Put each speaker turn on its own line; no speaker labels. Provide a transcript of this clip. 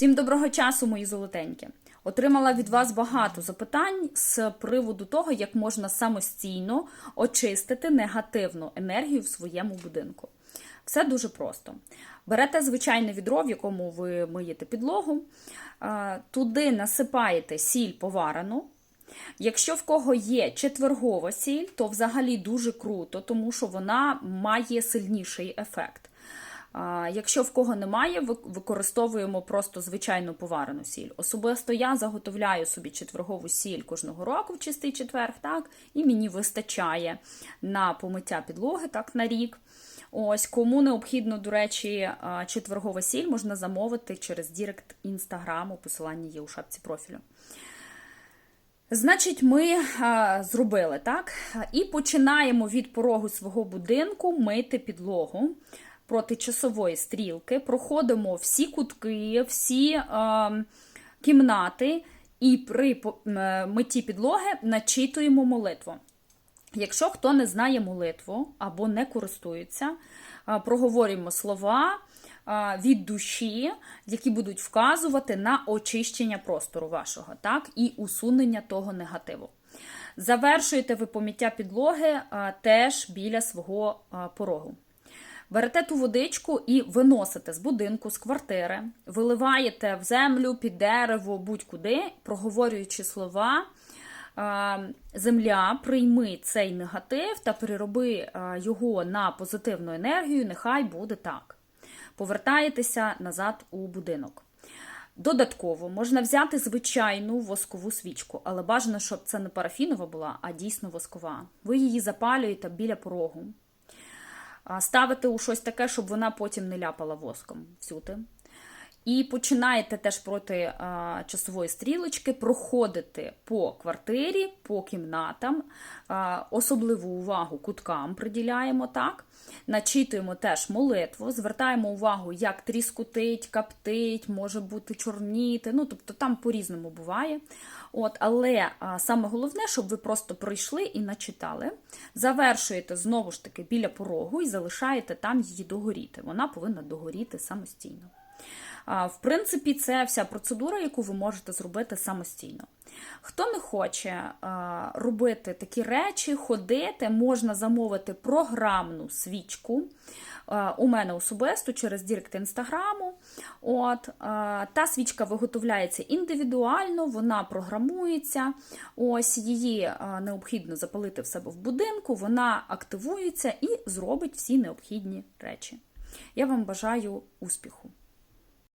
Всім доброго часу, мої золотенькі. Отримала від вас багато запитань з приводу того, як можна самостійно очистити негативну енергію в своєму будинку. Все дуже просто. Берете звичайне відро, в якому ви миєте підлогу, туди насипаєте сіль поварену. Якщо в кого є четвергова сіль, то взагалі дуже круто, тому що вона має сильніший ефект. Якщо в кого немає, використовуємо просто звичайну поварену сіль. Особисто я заготовляю собі четвергову сіль кожного року в чистий четверг, так, і мені вистачає на помиття підлоги так, на рік. Ось кому необхідно, до речі, четвергова сіль можна замовити через Дірект інстаграму. Посилання є у шапці профілю. Значить, ми зробили так. І починаємо від порогу свого будинку мити підлогу проти часової стрілки. Проходимо всі кутки, всі а, кімнати, і при е, митті підлоги начитуємо молитву. Якщо хто не знає молитву або не користується, а, проговорюємо слова а, від душі, які будуть вказувати на очищення простору вашого, так, і усунення того негативу. Завершуєте ви поміття підлоги теж біля свого порогу. Берете ту водичку і виносите з будинку, з квартири, виливаєте в землю, під дерево, будь-куди, проговорюючи слова. Земля, прийми цей негатив та перероби його на позитивну енергію, нехай буде так. Повертаєтеся назад у будинок. Додатково можна взяти звичайну воскову свічку, але бажано, щоб це не парафінова була, а дійсно воскова. Ви її запалюєте біля порогу. А, Ставите у щось таке, щоб вона потім не ляпала воском всюди. І починаєте теж проти а, часової стрілочки проходити по квартирі, по кімнатам, а, особливу увагу куткам приділяємо так. Начитуємо теж молитву, звертаємо увагу, як тріскутить, каптить, може бути чорніти. Ну, тобто там по-різному буває. От, але а, саме головне, щоб ви просто пройшли і начитали. Завершуєте знову ж таки біля порогу і залишаєте там її догоріти. Вона повинна догоріти самостійно. В принципі, це вся процедура, яку ви можете зробити самостійно. Хто не хоче робити такі речі, ходити, можна замовити програмну свічку. У мене особисто через Дірект інстаграму. От, та свічка виготовляється індивідуально, вона програмується. Ось її необхідно запалити в себе в будинку, вона активується і зробить всі необхідні речі. Я вам бажаю успіху!